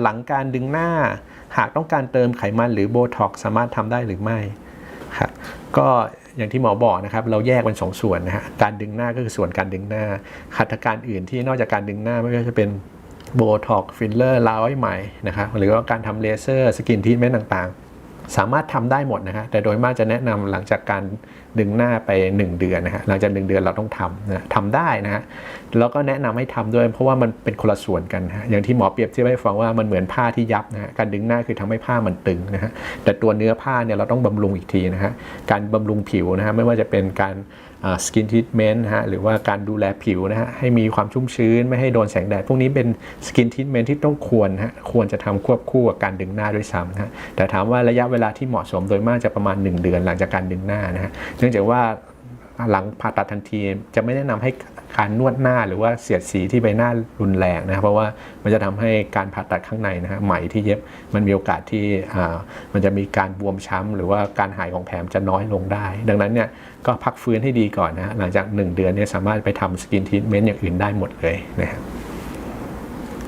หลังการดึงหน้า หากต้องการเติมไขมันหรือโบท็อกสามารถทำได้หรือไม่ครับก็อย่างที่หมอบอกนะครับ เราแยกเป็นสองส่วนนะฮะการดึงหน้าก็คือส่วนการดึงหน้าหัตถการอื่นที่นอกจากการดึงหน้าไม่ว่าจะเป็นโบท็อกฟิลเลอร์ลาไว้ใหม่นะครับหรือว่าการทำเลเซอร์สกินทีทเมนต์ต่างๆ สามารถทำได้หมดนะฮะแต่โดยมากจะแนะนำหลังจากการดึงหน้าไป 1 เดือนนะฮะหลังจาก1เดือนเราต้องทำนะทำได้นะฮะแล้วก็แนะนำให้ทำด้วย เพราะว่ามันเป็นคนละส่วนกันนะฮะอย่างที่หมอเปรียบเทียบให้ฟังว่ามันเหมือนผ้าที่ยับนะฮะการดึงหน้าคือทำให้ผ้ามันตึงนะฮะแต่ตัวเนื้อผ้าเนี่ยเราต้องบำรุงอีกทีนะฮะการบำรุงผิวนะฮะไม่ว่าจะเป็นการสกินท e ทเมนต์ฮะหรือว่าการดูแลผิวนะฮะให้มีความชุ่มชื้นไม่ให้โดนแสงแดดพวกนี้เป็นสกินท e ทเมนต์ที่ต้องควรฮะควรจะทำควบคู่กับการดึงหน้าด้วยซ้ำนะฮะแต่ถามว่าระยะเวลาที่เหมาะสมโดยมากจะประมาณ 1 เดือนหลังจากการดึงหน้านะฮะเนื่องจากว่าหลังผ่าตัดทันทีจะไม่แนะนำให้การนวดหน้าหรือว่าเสียดสีที่ใบหน้ารุนแรงนะครับเพราะว่ามันจะทำให้การผ่าตัดข้างในนะฮะไหมที่เย็บมันมีโอกาสที่อ่ามันจะมีการบวมช้ำหรือว่าการหายของแผลจะน้อยลงได้ ดังนั้นเนี่ยก็พักฟื้นให้ดีก่อนนะฮะหลังจาก 1 เดือนเนี่ยสามารถไปทำสกินทรีทเมนต์อย่างอื่นได้หมดเลยนะครับ